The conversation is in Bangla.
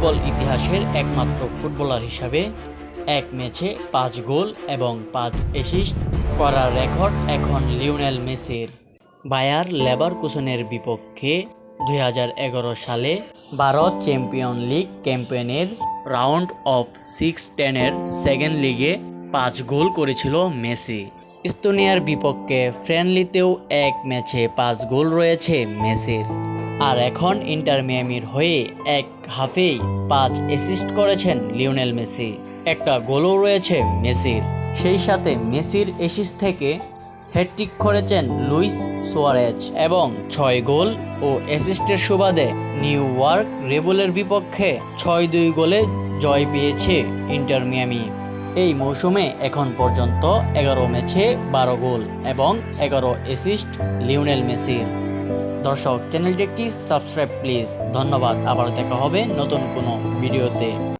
ফুটবল ইতিহাসের একমাত্র ফুটবলার হিসাবে এক ম্যাচে পাঁচ গোল এবং পাঁচ অ্যাসিস্ট করার রেকর্ড এখন লিওনেল মেসির। বায়ার লেভারকুসেনের বিপক্ষে দুই হাজার এগারো সালে ভারত চ্যাম্পিয়ন লিগ ক্যাম্পেনের রাউন্ড অফ সিক্স টেনের সেকেন্ড লিগে পাঁচ গোল করেছিল মেসি। ইস্তোনিয়ার বিপক্ষে ফ্রেন্ডলিতেও এক ম্যাচে পাঁচ গোল রয়েছে মেসির। আর এখন ইন্টার মিয়ামির হয়ে এক হাফেই পাঁচ অ্যাসিস্ট করেছেন লিওনেল মেসি। একটা গোলও রয়েছে মেসির। সেই সাথে মেসির অ্যাসিস্ট থেকে হ্যাট্রিক করেছেন লুইস সোয়ারেজ এবং ছয় গোল ও অ্যাসিস্টের সুবাদে নিউ ওয়ার্ক রেবুলের বিপক্ষে ছয় দুই গোলে জয় পেয়েছে ইন্টার মিয়ামি। এই মৌসুমে এখন পর্যন্ত এগারো ম্যাচে বারো গোল এবং এগারো অ্যাসিস্ট লিওনেল মেসির। দর্শক, চ্যানেলটি একটি সাবস্ক্রাইব প্লিজ। ধন্যবাদ। আবার দেখা হবে নতুন কোনো ভিডিওতে।